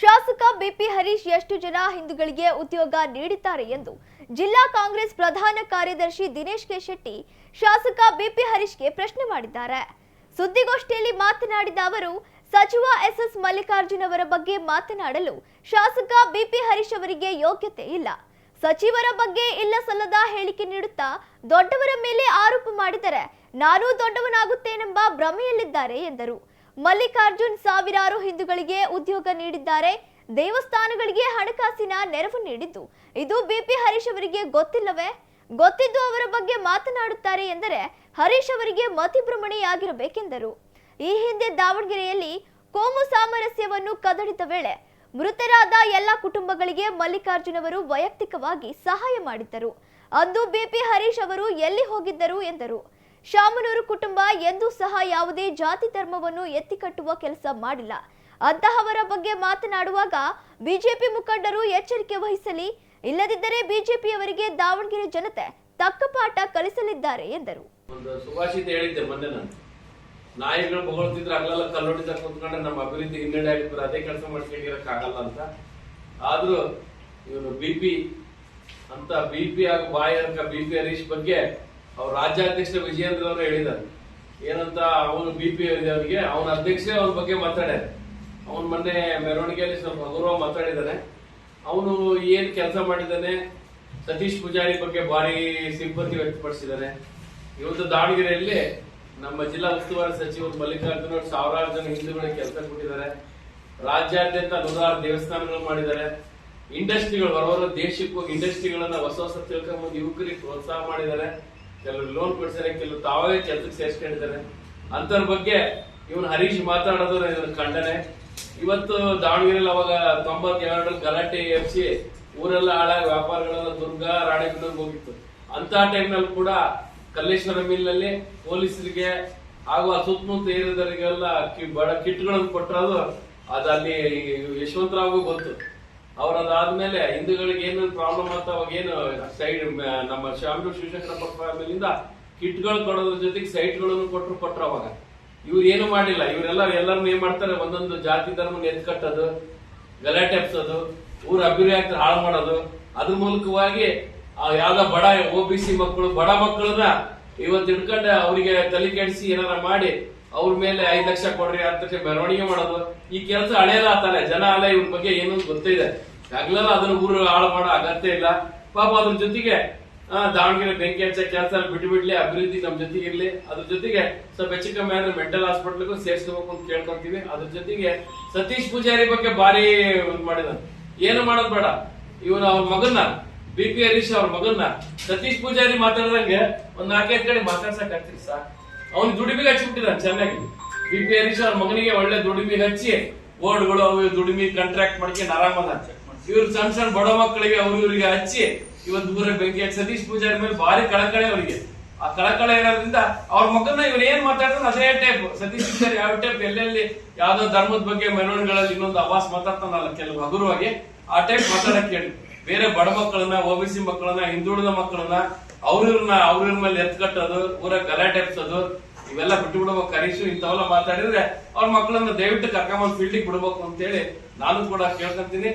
ಶಾಸಕ ಬಿಪಿ ಹರೀಶ್ ಎಷ್ಟು ಜನ ಹಿಂದೂಗಳಿಗೆ ಉದ್ಯೋಗ ನೀಡಿದ್ದಾರೆ ಎಂದು ಜಿಲ್ಲಾ ಕಾಂಗ್ರೆಸ್ ಪ್ರಧಾನ ಕಾರ್ಯದರ್ಶಿ ದಿನೇಶ್ ಕೆ ಶೆಟ್ಟಿ ಶಾಸಕ ಬಿಪಿ ಹರೀಶ್ಗೆ ಪ್ರಶ್ನೆ ಮಾಡಿದ್ದಾರೆ. ಸುದ್ದಿಗೋಷ್ಠಿಯಲ್ಲಿ ಮಾತನಾಡಿದ ಅವರು, ಸಚಿವ ಎಸ್ ಮಲ್ಲಿಕಾರ್ಜುನ್ ಅವರ ಬಗ್ಗೆ ಮಾತನಾಡಲು ಶಾಸಕ ಬಿಪಿ ಹರೀಶ್ ಅವರಿಗೆ ಯೋಗ್ಯತೆ ಇಲ್ಲ. ಸಚಿವರ ಬಗ್ಗೆ ಇಲ್ಲ ಸಲ್ಲದ ಹೇಳಿಕೆ ನೀಡುತ್ತಾ ದೊಡ್ಡವರ ಮೇಲೆ ಆರೋಪ ಮಾಡಿದರೆ ನಾನು ದೊಡ್ಡವನಾಗುತ್ತೇನೆಂಬ ಭ್ರಮೆಯಲ್ಲಿದ್ದಾರೆ ಎಂದರು. ಮಲ್ಲಿಕಾರ್ಜುನ್ ಸಾವಿರಾರು ಹಿಂದೂಗಳಿಗೆ ಉದ್ಯೋಗ ನೀಡಿದ್ದಾರೆ. ದೇವಸ್ಥಾನಗಳಿಗೆ ಹಣಕಾಸಿನ ನೆರವು ನೀಡಿದ್ದು. ಇದು ಬಿಪಿ ಹರೀಶ್ ಅವರಿಗೆ ಗೊತ್ತಿಲ್ಲವೇ? ಗೊತ್ತಿದ್ದು ಅವರ ಬಗ್ಗೆ ಮಾತನಾಡುತ್ತಾರೆ ಎಂದರೆ ಹರೀಶ್ ಅವರಿಗೆ ಮತಿಭ್ರಮಣೆಯಾಗಿರಬೇಕೆಂದರು. ಈ ಹಿಂದೆ ದಾವಣಗೆರೆಯಲ್ಲಿ ಕೋಮು ಸಾಮರಸ್ಯವನ್ನು ಕದಡಿದ ವೇಳೆ ಮೃತರಾದ ಎಲ್ಲ ಕುಟುಂಬಗಳಿಗೆ ಮಲ್ಲಿಕಾರ್ಜುನ್ ಅವರು ವೈಯಕ್ತಿಕವಾಗಿ ಸಹಾಯ ಮಾಡಿದ್ದರು. ಅಂದು ಬಿಪಿ ಹರೀಶ್ ಅವರು ಎಲ್ಲಿ ಹೋಗಿದ್ದರು ಎಂದರು. ಶಾಮನೂರು ಕುಟುಂಬ ಎಂದೂ ಸಹ ಯಾವುದೇ ಜಾತಿ ಧರ್ಮವನ್ನು ಎತ್ತಿಕಟ್ಟುವ ಕೆಲಸ ಮಾಡಿಲ್ಲ. ಅಂತಹವರ ಬಗ್ಗೆ ಮಾತನಾಡುವಾಗ ಬಿಜೆಪಿ ಮುಖಂಡರು ಎಚ್ಚರಿಕೆ ವಹಿಸಲಿ, ಇಲ್ಲದಿದ್ದರೆ ಬಿಜೆಪಿಯವರಿಗೆ ದಾವಣಗೆರೆ ಜನತೆ ತಕ್ಕ ಪಾಠ ಕಲಿಸಲಿದ್ದಾರೆ ಎಂದರು. ಸುಭಾಷಿತ ಹೇಳಿದ್ದೆ ಮೊನ್ನೆ ನಾನು. ನಾಯಿಗಳು ಬೊಗಳ್ತಿದ್ರೆ ಅಲ್ಲೆಲ್ಲ ಕಲ್ಲೊಡಿದ ಕುತ್ಕೊಂಡ್ರೆ ನಮ್ಮ ಅಭಿವೃದ್ಧಿ ಹಿನ್ನಡೆ ಆಗಿದ್ರೆ ಅದೇ ಕೆಲಸ ಮಾಡ್ಕೊಂಡಿರಕ್ ಆಗಲ್ಲ ಅಂತ. ಆದ್ರೂ ಇವನು ಬಿ ಪಿ ಅಂತ ಬಿ ಪಿ ಹಾಗೂ ಬಾಯರ್ಕ ಬಿ ಪಿ ಹರೀಶ್ ಬಗ್ಗೆ ಅವ್ರ ರಾಜ್ಯಾಧ್ಯಕ್ಷ ವಿಜಯೇಂದ್ರ ಅವರು ಹೇಳಿದ್ದಾರೆ. ಏನಂತ ಅವನು ಬಿ ಪಿ ಇದೆ ಅವರಿಗೆ, ಅವನ ಅಧ್ಯಕ್ಷ ಅವನ ಬಗ್ಗೆ ಮಾತಾಡ್ಯಾರೆ. ಅವನ್ ಮೊನ್ನೆ ಮೆರವಣಿಗೆಯಲ್ಲಿ ಸ್ವಲ್ಪ ಗೌರವ ಮಾತಾಡಿದ್ದಾನೆ. ಅವನು ಏನು ಕೆಲಸ ಮಾಡಿದ್ದಾನೆ? ಸತೀಶ್ ಪೂಜಾರಿ ಬಗ್ಗೆ ಭಾರಿ ಸಿಂಪತಿ ವ್ಯಕ್ತಪಡಿಸಿದ್ದಾನೆ ಇವತ್ತು ದಾವಣಗೆರೆಯಲ್ಲಿ ನಮ್ಮ ಜಿಲ್ಲಾ ಉಸ್ತುವಾರಿ ಸಚಿವ ಮಲ್ಲಿಕಾರ್ಜುನ ಸಾವಿರಾರು ಜನ ಹಿಂದೂಗಳಿಗೆ ಕೆಲಸ ಕೊಟ್ಟಿದ್ದಾರೆ. ರಾಜ್ಯಾದ್ಯಂತ ನೂರಾರು ದೇವಸ್ಥಾನಗಳು ಮಾಡಿದ್ದಾರೆ. ಇಂಡಸ್ಟ್ರಿಗಳು ದೇಶಕ್ಕೆ ಹೋಗಿ ಇಂಡಸ್ಟ್ರಿಗಳನ್ನ ಹೊಸ ಹೊಸ ಯುವಕರಿಗೆ ಪ್ರೋತ್ಸಾಹ ಮಾಡಿದ್ದಾರೆ. ಕೆಲವರು ಲೋನ್ ಕೊಡ್ತಾರೆ ಕೆಲವರು ತಾವೇ ಕೆಲಸಕ್ಕೆ ಸೇರಿಸ್ಕೊಂಡಿದ್ದಾರೆ. ಅಂತವ್ರ ಬಗ್ಗೆ ಇವನು ಹರೀಶ್ ಮಾತಾಡೋದು ಇದನ್ನ ಖಂಡನೆ. ಇವತ್ತು ದಾವಣಗೆರೆಯಲ್ಲಿ ಅವಾಗ ತೊಂಬತ್ತೆರಡರಲ್ಲಿ ಗಲಾಟೆ ಎಫ್ಸಿ, ಊರೆಲ್ಲ ಹಾಳಾಗಿ ವ್ಯಾಪಾರಗಳೆಲ್ಲ ದುರ್ಗ, ರಾಣೆಬೆನ್ನೂರ್ಗೆ ಹೋಗಿತ್ತು. ಅಂತ ಟೈಮ್ನಲ್ಲಿ ಕೂಡ ಕಲ್ಲೇಶ್ವರ ಮಿಲ್ನಲ್ಲಿ ಪೊಲೀಸರಿಗೆ ಹಾಗೂ ಆ ಸುತ್ತಮುತ್ತ ಏರಿಯಾದವರಿಗೆಲ್ಲ ಬಡ ಕಿಟ್ಗಳನ್ನು ಕೊಟ್ಟರೋದು ಅದು ಅಲ್ಲಿ ಯಶವಂತರಾವ್ಗೂ ಗೊತ್ತು. ಅವ್ರ ಅದಾದ್ಮೇಲೆ ಹಿಂದೂಗಳಿಗೆ ಏನೇನು ಪ್ರಾಬ್ಲಮ್ ಅಂತ ಅವಾಗ ಏನು ಸೈಡ್ ನಮ್ಮ ಶಾಮಿ ಶಿವಶಂಕರಪ್ಪ ಫ್ಯಾಮಿಲಿಯಿಂದ ಕಿಟ್ಗಳು ಕೊಡೋದ್ರ ಜೊತೆಗೆ ಸೈಟ್ಗಳನ್ನು ಕೊಟ್ಟರು ಕೊಟ್ರು ಅವಾಗ. ಇವ್ರು ಏನು ಮಾಡಿಲ್ಲ. ಇವರೆಲ್ಲ, ಎಲ್ಲರನ್ನು ಏನ್ ಮಾಡ್ತಾರೆ? ಒಂದೊಂದು ಜಾತಿ ಧರ್ಮ ಎತ್ಕಟ್ಟೋದು ಗಲಾಟೆ ಎಪ್ಸೋದು ಊರ ಅಭಿವೃದ್ಧಿ ಹಾಳು ಮಾಡೋದು. ಅದ್ರ ಮೂಲಕವಾಗಿ ಯಾವ್ದೋ ಬಡ ಒ ಬಿ ಸಿ ಮಕ್ಕಳು, ಬಡ ಮಕ್ಕಳನ್ನ ಇವತ್ತು ಹಿಡ್ಕೊಂಡು ಅವರಿಗೆ ತಲೆ ಕೆಡಿಸಿ ಏನಾರ ಮಾಡಿ ಅವ್ರ ಮೇಲೆ ಐದ್ ಲಕ್ಷ ಕೊಡ್ರಿ ಲಕ್ಷ ಮೆರವಣಿಗೆ ಮಾಡೋದು ಈ ಕೆಲಸ ಹಳೆಯಲ್ಲ ಆತಾನೆ ಜನ ಅಲ್ಲ ಇವ್ರ ಬಗ್ಗೆ ಏನು ಗೊತ್ತಿದೆ. ಹಗಲೆಲ್ಲ ಅದನ್ನ ಊರು ಹಾಳು ಮಾಡೋ ಅಗತ್ಯ ಇಲ್ಲ. ಪಾಪ ಅದ್ರ ಜೊತೆಗೆ ಆ, ದಾವಣಗೆರೆ ಬೆಂಕಿ ಹಚ್ಚ ಕೆಲಸ ಬಿಟ್ಟು ಬಿಡ್ಲಿ ಅಭಿವೃದ್ಧಿ ನಮ್ ಜೊತೆಗೆ ಇರ್ಲಿ ಅದ್ರ ಜೊತೆಗೆ ಸ್ವಲ್ಪ ಹೆಚ್ಚು ಕಮ್ಮಿ ಆದ್ರೆ ಮೆಂಟಲ್ ಹಾಸ್ಪಿಟಲ್ಗೂ ಸೇರ್ಸ್ಕೋಬೇಕು ಅಂತ ಕೇಳ್ಕೊಂತೀವಿ. ಅದ್ರ ಜೊತೆಗೆ ಸತೀಶ್ ಪೂಜಾರಿ ಬಗ್ಗೆ ಭಾರಿ ಮಾಡಿದ ಏನು ಮಾಡೋದ್ ಬೇಡ. ಇವನು ಅವ್ರ ಮಗನ್ನ ಬಿ ಪಿ ಹರೀಶ್ ಅವ್ರ ಮಗನ್ನ ಸತೀಶ್ ಪೂಜಾರಿ ಮಾತಾಡ್ದಂಗೆ ಒಂದ್ ನಾಲ್ಕೈದು ಕಡೆ ಮಾತಾಡ್ಸಕ್ ಆಗ್ತೀರಿ ಸಾ ಅವ್ನು ದುಡಿಮೆಗೆ ಹಚ್ಚಿಬಿಟ್ಟಿದ್ದಾನೆ ಚೆನ್ನಾಗಿ. ಬಿ ಪಿ ಹರೀಶ್ ಅವ್ರ ಮಗನಿಗೆ ಒಳ್ಳೆ ದುಡಿಮೆ ಹಚ್ಚಿ ಬೋರ್ಡ್ಗಳು ಅವು ದುಡಿಮೆ ಕಾಂಟ್ರಾಕ್ಟ್ ಮಾಡ್ಕೊಂಡು ಆರಾಮದ ಇವ್ರು ಸಣ್ಣ ಸಣ್ಣ ಬಡ ಮಕ್ಕಳಿಗೆ ಅವ್ರು ಇವರಿಗೆ ಹಚ್ಚಿ ಇವತ್ತು ದೂರ ಬೆಂಕಿ ಸತೀಶ್ ಪೂಜಾರಿ ಮೇಲೆ ಭಾರಿ ಕಳಕಳೆ ಅವರಿಗೆ. ಆ ಕಳಕಳೆ ಇರೋದ್ರಿಂದ ಅವ್ರ ಮಗನ ಇವ್ರು ಏನ್ ಮಾತಾಡ್ತಾನೆ ಅದೇ ಟೈಪ್ ಸತೀಶ್ ಪೂಜಾರಿ ಯಾವ ಟೈಪ್ ಎಲ್ಲೆಲ್ಲಿ ಯಾವ್ದೋ ಧರ್ಮದ ಬಗ್ಗೆ ಮೆರವಣಿಗೆಗಳಲ್ಲಿ ಇನ್ನೊಂದು ಅವಾಸ್ ಮಾತಾಡ್ತಾನಲ್ಲ ಕೆಲವು ಹಗುರವಾಗಿ, ಆ ಟೈಪ್ ಮಾತಾಡಕ್ಕೆ ಹೇಳಿ. ಬೇರೆ ಬಡ ಮಕ್ಕಳನ್ನ ಓಬಿಸಿ ಮಕ್ಕಳನ್ನ, ಹಿಂದುಳಿದ ಮಕ್ಕಳನ್ನ ಅವ್ರನ್ನ ಅವ್ರ ಮೇಲೆ ಎತ್ಕಟ್ಟೋದು ಊರ ಗಲಾಟೆ ಎಪ್ಸೋದು ಇವೆಲ್ಲ ಬಿಟ್ಟು ಬಿಡ್ಬೇಕು ಕರೀಶು ಇಂಥವೆಲ್ಲ ಮಾತಾಡಿದ್ರೆ ಅವ್ರ ಮಕ್ಕಳನ್ನ ದಯವಿಟ್ಟು ಕರ್ಕೊಂಬಂದು ಫೀಲ್ಡಿಗೆ ಬಿಡ್ಬೇಕು ಅಂತ ಹೇಳಿ ನಾನು ಕೂಡ ಕೇಳ್ಕೊಂತೀನಿ.